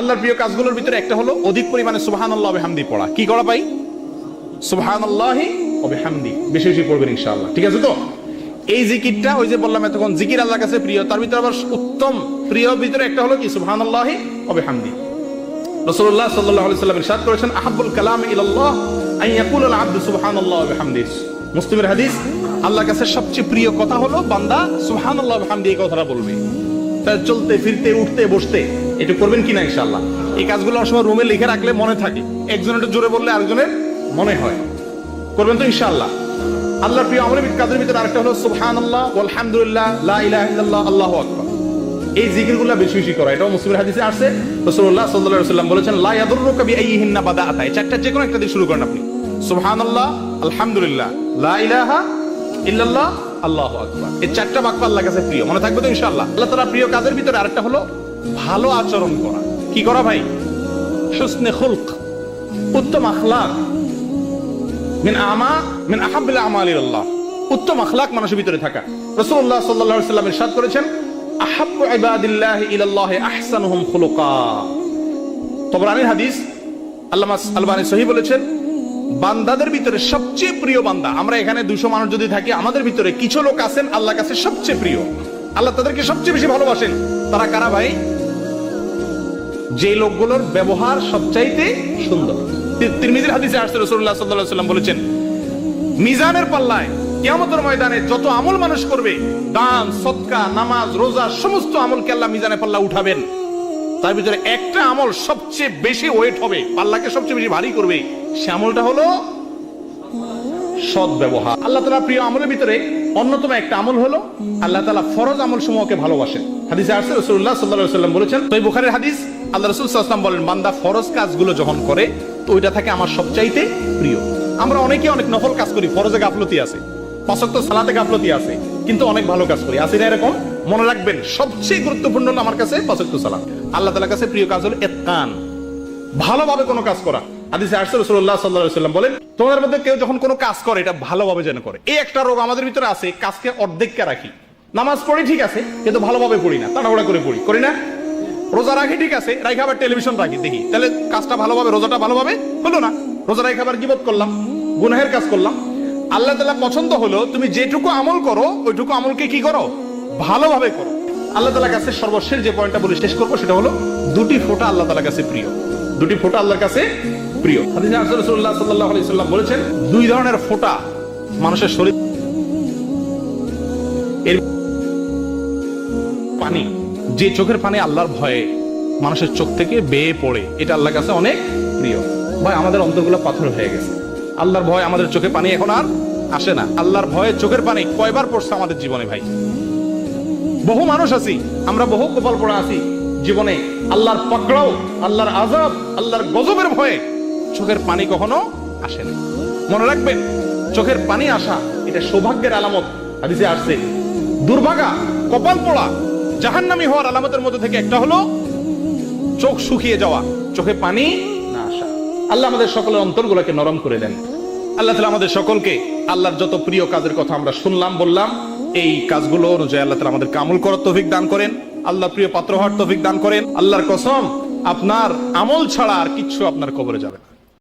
আল্লাহর প্রিয় কাজগুলোর ভিতরে একটা হলো অধিক পরিমাণে সুবহান আল্লাহ হামদি পড়া। কি করা পাই সুবহান আল্লাহ হামদি বেশি বেশি পড়বেন ইনশাআল্লাহ। ঠিক আছে তো? এই জিকিরটা, ওই যে বললাম এতক্ষণ, জিকির আল্লাহর কাছে প্রিয়। তার ভিতরে আবার উত্তম প্রিয় ভিতরে একটা হলো কি? সুবহান আল্লাহ হামদি রাসূলুল্লাহ সাল্লাল্লাহু আলাইহি সাল্লাম ইরশাদ করেছেন, আহাব্বুল কালাম ইলাল্লাহ আই ইয়াকুল আল আবদু সুবহানাল্লাহ ওয়া বিহামদিহি মুসলিমের হাদিস, আল্লাহর কাছে সবচেয়ে প্রিয় কথা হলো, বান্দা সুবহানাল্লাহ ওয়া বিহামদিহি এই কথাটা বলবে। তা চলতে, ফিরতে, উঠতে, বসতে। এটা করবেন কিনা ইনশাআল্লাহ। এই কাজগুলো অসময় রুমে লিখে রাখলে মনে থাকে। একজনের একটু জোরে বললে আরেকজনের মনে হয়। করবেন তো ইনশাআল্লাহ। আল্লাহর প্রিয় আমলের কাজের ভিতরে আরেকটা হলো সুবহানাল্লাহ আলহামদুলিল্লাহ লা ইলাহা ইল্লাল্লাহ, আল্লাহু আকবার। এই জিকিরগুলো বেশি বেশি করা। এটাও মুসলিমের হাদিসে আসছে। রাসূলুল্লাহ সাল্লাল্লাহু আলাইহি ওয়াসাল্লাম বলেছেন, লা ইয়াদুররুকা বিআইয়িহিন্না বাদাআতা এই চারটা যে কোনো একটা দিয়ে শুরু করেন আপনি। সুবহানাল্লাহ, আলহামদুলিল্লাহ, লা ইলাহা ইল্লাল্লাহ, আল্লাহু আকবার। এই চারটা বাক্য আল্লাহর কাছে প্রিয়। মনে থাকবে তো ইনশাআল্লাহ। আল্লাহ তাআলা প্রিয় কাজের ভিতরে আরেকটা হলো ভালো আচরণ করা। কি করা ভাই? হুসনে খুলক, উত্তম আখলাক। মিন আমা, মিন আহাব্বিল আমালি আল্লাহ উত্তম আখলাক মানুষের ভিতরে থাকা। রাসূলুল্লাহ সাল্লাল্লাহু আলাইহি সাল্লাম ইরশাদ করেছেন, আহাব্বু আহসানুহুম খুলুকা। হাদিস, আল্লামা আলবানী সহি বলেছেন, বান্দাদের ভিতরে সবচেয়ে প্রিয় বান্দা, আমরা এখানে দুশো মানুষ যদি থাকি, আমাদের ভিতরে কিছু লোক আছেন আল্লাহ কাছে সবচেয়ে প্রিয়। আল্লাহ তাদেরকে সবচেয়ে বেশি ভালোবাসেন। তারা কারা ভাই? যে লোকগুলোর ব্যবহার সবচাইতে সুন্দর। তিরমিজির হাদিসে আসছে, রাসূলুল্লাহ সাল্লাল্লাহু আলাইহি সাল্লাম বলেছেন, মিজানের পাল্লায় কিয়ামতের ময়দানে যত আমল মানুষ করবে, দান, সৎকা, নামাজ, রোজা, সমস্ত আমলকে আল্লাহ মিজানের পাল্লা উঠাবেন। তার ভিতরে একটা আমল সবচেয়ে বেশি ওয়েট হবে, পাল্লাকে সবচেয়ে বেশি ভারী করবে, সে আমলটা হলো সৎ ব্যবহার। আল্লাহ তালা প্রিয় আমলের ভিতরে অন্যতম একটা আমল হলো, আল্লাহ তালা ফরজ আমল সমূহকে ভালোবাসেন। হাদিসে আসছে রসুল্লাহ সাল্লাহ সাল্লাম বলেছেন তো বুখারের হাদিস আল্লাহ রসুল সাল্লাম বলেন, বান্দা ফরজ কাজগুলো যখন করে, তো ওইটা থাকে আমার সবচাইতে প্রিয়। আমরা অনেকে অনেক নফল কাজ করি, ফরজে গাফলতি আছে পাঁচক্ত সালাতে গাফলতি আছে, কিন্তু অনেক ভালো কাজ করি। আছে না এরকম? মনে রাখবেন, সবচেয়ে গুরুত্বপূর্ণ হলো আমার কাছে পাঁচক্ত সালাত। আল্লাহ তালার কাছে প্রিয় কাজ হলো এতকান। ভালোভাবে কোনো কাজ করা। হাদিসে আসছে রাসূলুল্লাহ সাল্লাল্লাহু আলাইহি সাল্লাম বলেন, তোমাদের মধ্যে কেউ যখন কোনো কাজ করে, এটা ভালোভাবে যেন করে। এই একটা রোগ আমাদের ভিতরে আছে, কাজকে অর্ধেককে রাখি। নামাজ পড়ি ঠিক আছে, কিন্তু ভালোভাবে পড়ি না, তাড়াহুড়া করে পড়ি। করি না? রোজা রাখি, ঠিক আছে রাখি আবার টেলিভিশন রাখি, দেখি। তাহলে কাজটা ভালোভাবে রোজাটা ভালোভাবে হলো না? রোজা রাখি আবার গিবত করলাম, গুনাহের কাজ করলাম। আল্লাহ তালা পছন্দ হলো, তুমি যেটুকু আমল করো, ওইটুকু আমলকে কি করো? ভালোভাবে করো। আল্লাহ তালা কাছে সর্বশেষ যে পয়েন্টটা বলে, শেষ করব, সেটা হলো দুটি ফোঁটা আল্লাহ তাআলার কাছে প্রিয়। দুটি ফোঁটা আল্লাহর কাছে প্রিয়। হাদিসে রাসূলুল্লাহ সাল্লাল্লাহু আলাইহি বলেছেন, দুই ধরনের ফোঁটা মানুষের শরীর এর পানি। যে চোখের পানি আল্লাহর ভয়ে মানুষের চোখ থেকে বেয়ে পড়ে, এটা আল্লাহর কাছে অনেক প্রিয়। ভাই, আমাদের অন্তরগুলো পাথর হয়ে গেছে। আল্লাহর ভয় আমাদের চোখে পানি এখন আর আসে না। আল্লাহর ভয়ে চোখের পানি কয়বার পড়ছে আমাদের জীবনে, ভাই? বহু মানুষ আছি, আমরা বহু কপাল পড়া আছি জীবনে। আল্লাহর পকড়াও, আল্লাহর আজাব আল্লাহর গজবের ভয়ে চোখের পানি কখনো আসে না। মনে রাখবেন, চোখের পানি আসা, এটা সৌভাগ্যের আলামত। হাদিসে আসছে, দুর্ভাগা, কপাল পড়া জাহান্নামী হওয়ার আলামতের মধ্যে থেকে একটা হলো চোখ শুকিয়ে যাওয়া, চোখে পানি না আসা। আল্লাহ আমাদের সকলের অন্তরগুলোকে নরম করে দেন। আল্লাহ তালা আমাদের সকলকে আল্লাহর যত প্রিয় কাজের কথা আমরা শুনলাম, বললাম, এই কাজগুলো অনুযায়ী আল্লাহ তালা আমাদের আমল করার তৌফিক দান করেন। আল্লাহ প্রিয় পাত্র হওয়ার তৌফিক দান করেন। আল্লাহর কসম, আপনার আমল ছাড়া আর কিচ্ছু আপনার কবরে যাবে।